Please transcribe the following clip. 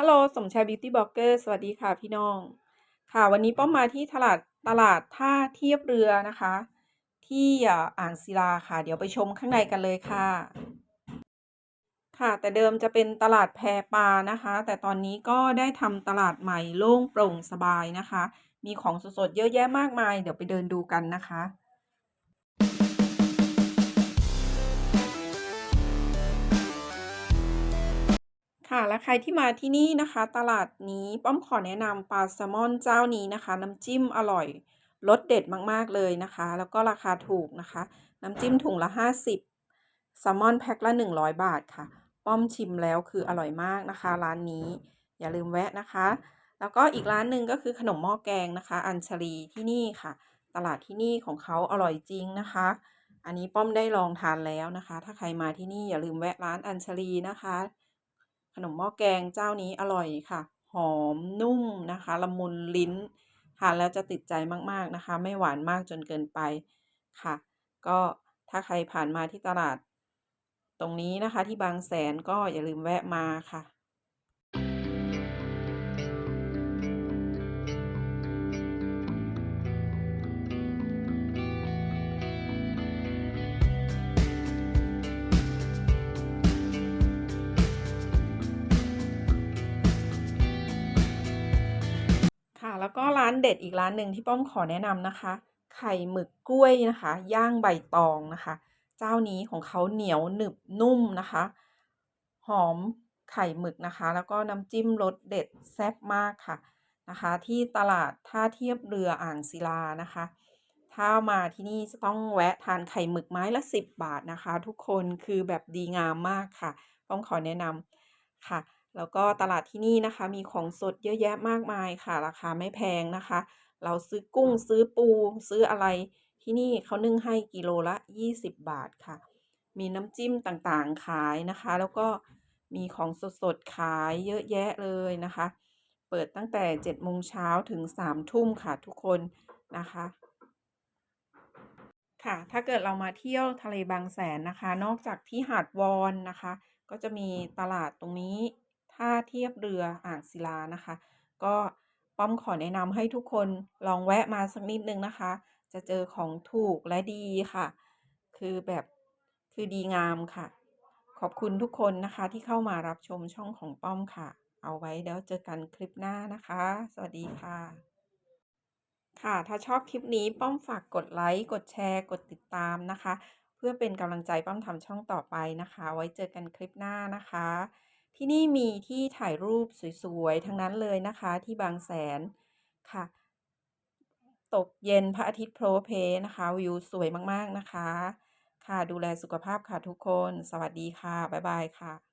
ฮัลโหลสมชายบิวตี้บล็อกเกอร์สวัสดีค่ะพี่น้อง ค่ะวันนี้ป้อมมาที่ตลาดตลาดท่าเทียบเรือนะคะ ที่อ่างศิลาค่ะ เดี๋ยวไปชมข้างในกันเลยค่ะ ค่ะแต่เดิมจะเป็นตลาดแพปลานะคะ แต่ตอนนี้ก็ได้ทำตลาดใหม่โล่งโปร่งสบายนะคะ มีของสดๆเยอะแยะมากมาย เดี๋ยวไปเดินดูกันนะคะ ค่ะ และใครที่มาที่นี่นะคะ ตลาดนี้ป้อมขอแนะนำปลาแซลมอนเจ้านี้นะคะ น้ำจิ้มอร่อยรสเด็ดมากๆเลยนะคะ แล้วก็ราคาถูกนะคะ น้ำจิ้มถุงละ 50แซลมอนแพ็คละ 100 บาทค่ะ ป้อมชิมแล้วคืออร่อยมากนะคะ ร้านนี้อย่าลืมแวะนะคะ แล้วก็อีกร้านหนึ่งก็คือขนมหม้อแกงนะคะ อัญชลีที่นี่ค่ะ ตลาดที่นี่ของเขาอร่อยจริงนะคะ อันนี้ป้อมได้ลองทานแล้วนะคะ ถ้าใครมาที่นี่อย่าลืมแวะร้านอัญชลีนะคะ นมหม้อแกงเจ้านี้อร่อยค่ะ หอมนุ่มนะคะละมุนลิ้นทานแล้วจะติดใจมากๆนะคะ ไม่หวานมากจนเกินไปค่ะ ก็ถ้าใครผ่านมาที่ตลาด ตรงนี้นะคะที่บางแสนก็อย่าลืมแวะมาค่ะ แล้วก็ร้านเด็ดอีกร้านหนึ่งที่ป้อมขอแนะนำนะคะ ไข่หมึกกล้วยนะคะ ย่างใบตองนะคะ เจ้านี้ของเขาเหนียวหนึบนุ่มนะคะ หอมไข่หมึกนะคะ แล้วก็น้ำจิ้มรสเด็ดแซ่บมากค่ะนะคะ ที่ตลาดท่าเทียบเรืออ่างศิลานะคะ ถ้ามาที่นี่จะต้องแวะทานไข่หมึกไม้ละ 10 บาทนะคะ ทุกคนคือแบบดีงามมากค่ะ ป้อมขอแนะนำค่ะ แล้วก็ตลาดที่นี่นะคะ มีของสดเยอะแยะมากมายค่ะ ราคาไม่แพงนะคะ เราซื้อกุ้งซื้อปู ซื้ออะไรที่นี่เขานึ่งให้กิโลละ 20 บาทค่ะ มีน้ำจิ้มต่างๆขายนะคะ แล้วก็มีของสดๆขายเยอะแยะเลยนะคะ เปิดตั้งแต่7โมงเช้าถึง3ทุ่มค่ะทุกคนนะคะค่ะ ถ้าเกิดเรามาเที่ยวทะเลบางแสนนะคะ นอกจากที่หาดวอนนะคะ ก็จะมีตลาดตรงนี้ ท่าเทียบเรืออ่างศิลานะคะ ก็ป้อมขอแนะนำให้ทุกคนลองแวะมาสักนิดนึงนะคะ จะเจอของถูกและดีค่ะ คือแบบคือดีงามค่ะ ขอบคุณทุกคนนะคะที่เข้ามารับชมช่องของป้อมค่ะ เอาไว้แล้วเจอกันคลิปหน้านะคะ สวัสดีค่ะ ค่ะถ้าชอบคลิปนี้ป้อมฝากกดไลค์ กดแชร์ กดติดตามนะคะ เพื่อเป็นกำลังใจป้อมทำช่องต่อไปนะคะ ไว้เจอกันคลิปหน้านะคะ ที่นี่มีที่ถ่ายรูปสวยๆ ทั้งนั้นเลยนะคะที่บางแสนค่ะ ตกเย็นพระอาทิตย์โพลเพนะคะ วิวสวยมากๆนะคะ ค่ะดูแลสุขภาพค่ะทุกคน สวัสดีค่ะ บ๊ายบายค่ะ